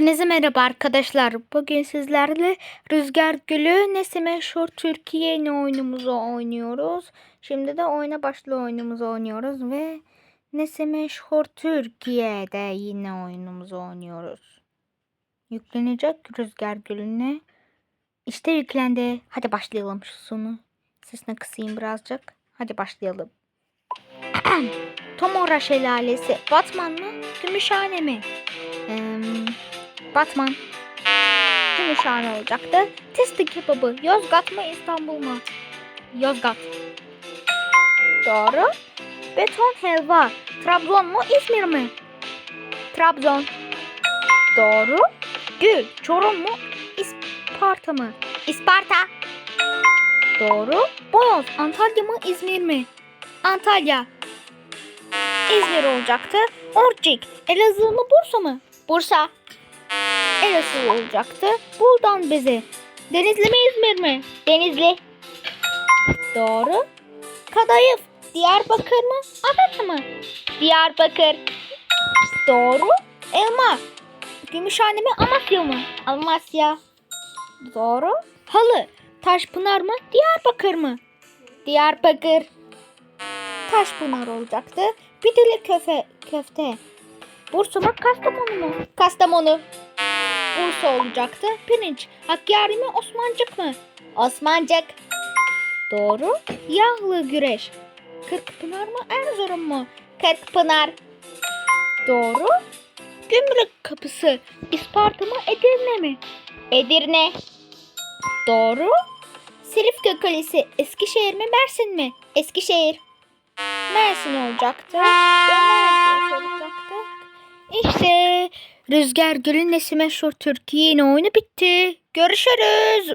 Hepinize merhaba arkadaşlar. Bugün sizlerle Rüzgar Gülü Nesi Meşhur Türkiye ne oyunumuzu oynuyoruz. Şimdi de oyuna başla oyunumuzu oynuyoruz ve Nesi Meşhur Türkiye'de yine oyunumuzu oynuyoruz. Yüklenecek Rüzgar Gülü'ne. İşte yüklendi. Hadi başlayalım şu sonu. Sesini kısayım birazcık. Hadi başlayalım. Tomora Şelalesi. Batman mı? Gümüşhane mi? Eee, Batman. Gümüşhane olacaktı. Testi kebabı. Yozgat mı İstanbul mu? Yozgat. Doğru. Beton helva. Trabzon mu İzmir mi? Trabzon. Doğru. Gül. Çorum mu? İsparta mı? İsparta. Doğru. Boyoz. Antalya mı İzmir mi? Antalya. İzmir olacaktı. Orcik. Elazığ mı Bursa mı? Bursa. Elazığ olacaktı. Buldan bezi. Denizli mi İzmir mi? Denizli. Doğru. Kadayıf. Diyarbakır mı? Adana mı? Diyarbakır. Doğru. Elma. Gümüşhane mi? Amasya mı? Amasya. Doğru. Halı. Taşpınar mı? Diyarbakır mı? Diyarbakır. Taşpınar olacaktı. Pideli köfe, köfte. Bursa mı Kastamonu mu? Kastamonu. Bursa olacaktı. Pirinç. Hakkari mi Osmancık mı? Osmancık. Doğru. Yağlı güreş. Kırkpınar mı Erzurum mu? Kırkpınar. Doğru. Gümrük kapısı. İsparta mı Edirne mi? Edirne. Doğru. Silifke Kalesi. Eskişehir mi Mersin mi? Eskişehir. Mersin olacaktı. Döner olacaktı. Rüzgar Gül'ün nesi meşhur Türkiye'nin oyunu bitti. Görüşürüz.